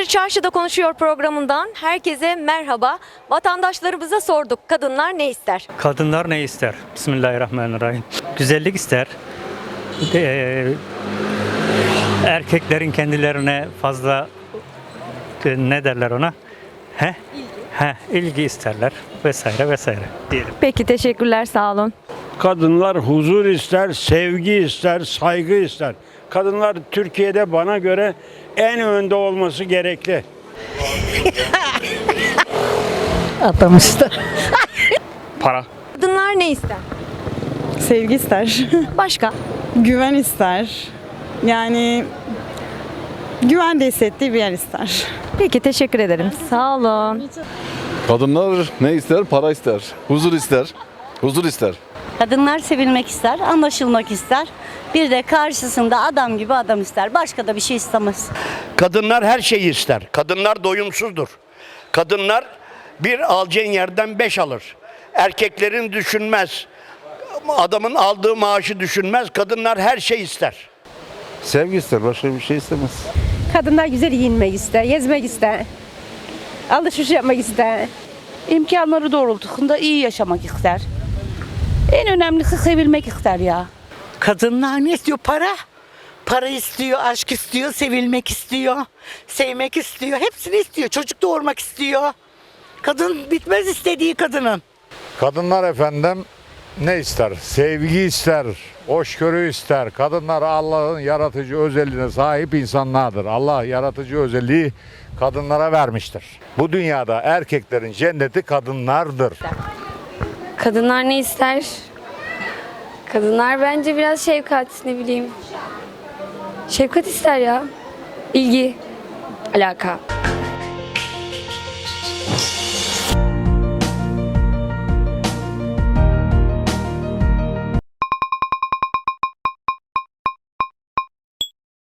Getir Çarşıda Konuşuyor programından herkese merhaba. Vatandaşlarımıza sorduk. Kadınlar ne ister? Kadınlar ne ister? Bismillahirrahmanirrahim. Güzellik ister. Ee, erkeklerin kendilerine fazla e, ne derler ona? He? He, ilgi isterler vesaire vesaire diyelim. Peki teşekkürler sağ olun. Kadınlar huzur ister, sevgi ister, saygı ister. Kadınlar Türkiye'de bana göre en önde olması gerekli. Para. Kadınlar ne ister? Sevgi ister. Başka? Güven ister. Yani güvende hissettiği bir yer ister. Peki teşekkür ederim. Sağ olun. Kadınlar ne ister? Para ister. Huzur ister. Huzur ister. Kadınlar sevilmek ister, anlaşılmak ister. Bir de karşısında adam gibi adam ister. Başka da bir şey istemez. Kadınlar her şeyi ister. Kadınlar doyumsuzdur. Kadınlar bir alacağın yerden beş alır. Erkeklerin düşünmez. Adamın aldığı maaşı düşünmez. Kadınlar her şey ister. Sevgi ister. Başka bir şey istemez. Kadınlar güzel giyinmek ister, gezmek ister. Alışveriş yapmak ister. İmkanları doğrultusunda iyi yaşamak ister. En önemlisi sevilmek ister ya. Kadınlar ne istiyor? Para. Para istiyor, aşk istiyor, sevilmek istiyor, sevmek istiyor. Hepsini istiyor. Çocuk doğurmak istiyor. Kadın bitmez istediği kadının. Kadınlar efendim ne ister? Sevgi ister, hoşgörü ister. Kadınlar Allah'ın yaratıcı özelliğine sahip insanlardır. Allah yaratıcı özelliği kadınlara vermiştir. Bu dünyada erkeklerin cenneti kadınlardır. Kadınlar ne ister? Kadınlar bence biraz şefkat, ne bileyim. Şefkat ister ya. İlgi, alaka.